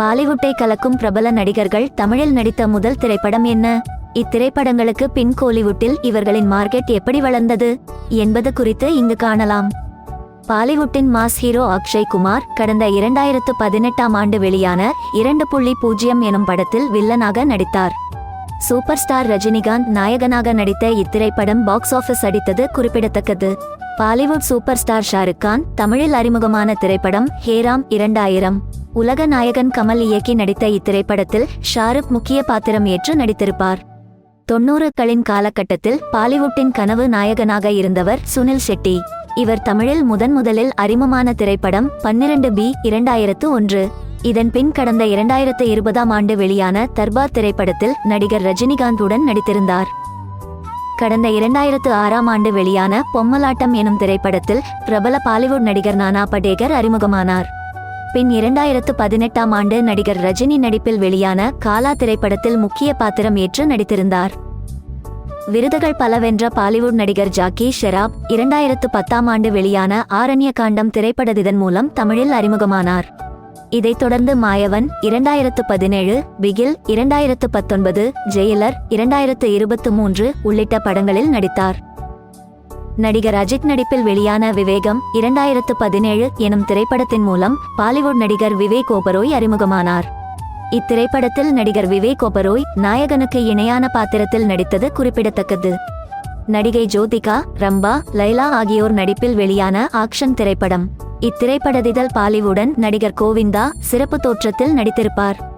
பாலிவுட்டை கலக்கும் பிரபல நடிகர்கள் தமிழில் நடித்த முதல் திரைப்படம் என்ன? இத்திரைப்படங்களுக்கு பின் கோலிவுட்டில் இவர்களின் மார்க்கெட் எப்படி வளர்ந்தது என்பது குறித்து இங்கு காணலாம். பாலிவுட்டின் மாஸ் ஹீரோ அக்ஷய் குமார் கடந்த இரண்டாயிரத்து பதினெட்டாம் ஆண்டு வெளியான இரண்டு புள்ளி பூஜ்ஜியம் எனும் படத்தில் வில்லனாக நடித்தார். சூப்பர் ஸ்டார் ரஜினிகாந்த் நாயகனாக நடித்த இத்திரைப்படம் பாக்ஸ் ஆபீஸ் அடித்தது குறிப்பிடத்தக்கது. பாலிவுட் சூப்பர் ஸ்டார் ஷாருக் கான் தமிழில் அறிமுகமான திரைப்படம் ஹேராம் இரண்டாயிரம். உலக நாயகன் கமல் இயக்கி நடித்த இத்திரைப்படத்தில் ஷாருக் முக்கிய பாத்திரம் ஏற்று நடித்திருப்பார். தொன்னூறுகளின் காலகட்டத்தில் பாலிவுட்டின் கனவு நாயகனாக இருந்தவர் சுனில் ஷெட்டி. இவர் தமிழில் முதன் முதலில் அறிமுகமான திரைப்படம் பன்னிரண்டு பி இரண்டாயிரத்து ஒன்று. இதன் பின் கடந்த இரண்டாயிரத்து இருபதாம் ஆண்டு வெளியான தர்பார் திரைப்படத்தில் நடிகர் ரஜினிகாந்துடன் நடித்திருந்தார். கடந்த இரண்டாயிரத்து ஆறாம் ஆண்டு வெளியான பொம்மலாட்டம் எனும் திரைப்படத்தில் பிரபல பாலிவுட் நடிகர் நானா படேகர் அறிமுகமானார். பின் இரண்டாயிரத்து பதினெட்டாம் ஆண்டு நடிகர் ரஜினி நடிப்பில் வெளியான காலா திரைப்படத்தில் முக்கிய பாத்திரம் ஏற்று நடித்திருந்தார். விருதுகள் பல வென்ற பாலிவுட் நடிகர் ஜாக்கி ஷெராப் இரண்டாயிரத்து பத்தாம் ஆண்டு வெளியான ஆரண்ய காண்டம் திரைப்படத்தின் மூலம் தமிழில் அறிமுகமானார். இதைத் தொடர்ந்து மாயவன் இரண்டாயிரத்து பதினேழு பிகில் இரண்டாயிரத்து பத்தொன்பது ஜெயிலர் இரண்டாயிரத்து இருபத்து மூன்று உள்ளிட்ட படங்களில் நடித்தார். நடிகர் அஜித் நடிப்பில் வெளியான விவேகம் இரண்டாயிரத்து பதினேழு எனும் திரைப்படத்தின் மூலம் பாலிவுட் நடிகர் விவேக் ஓபரோய் அறிமுகமானார். இத்திரைப்படத்தில் நடிகர் விவேக் ஓபரோய் நாயகனுக்கு இணையான பாத்திரத்தில் நடித்தது குறிப்பிடத்தக்கது. நடிகை ஜோதிகா ரம்பா லைலா ஆகியோர் நடிப்பில் வெளியான ஆக்ஷன் திரைப்படம். இத்திரைப்படத்திதழ் பாலிவுடன் நடிகர் கோவிந்தா சிறப்பு தோற்றத்தில் நடித்திருப்பார்.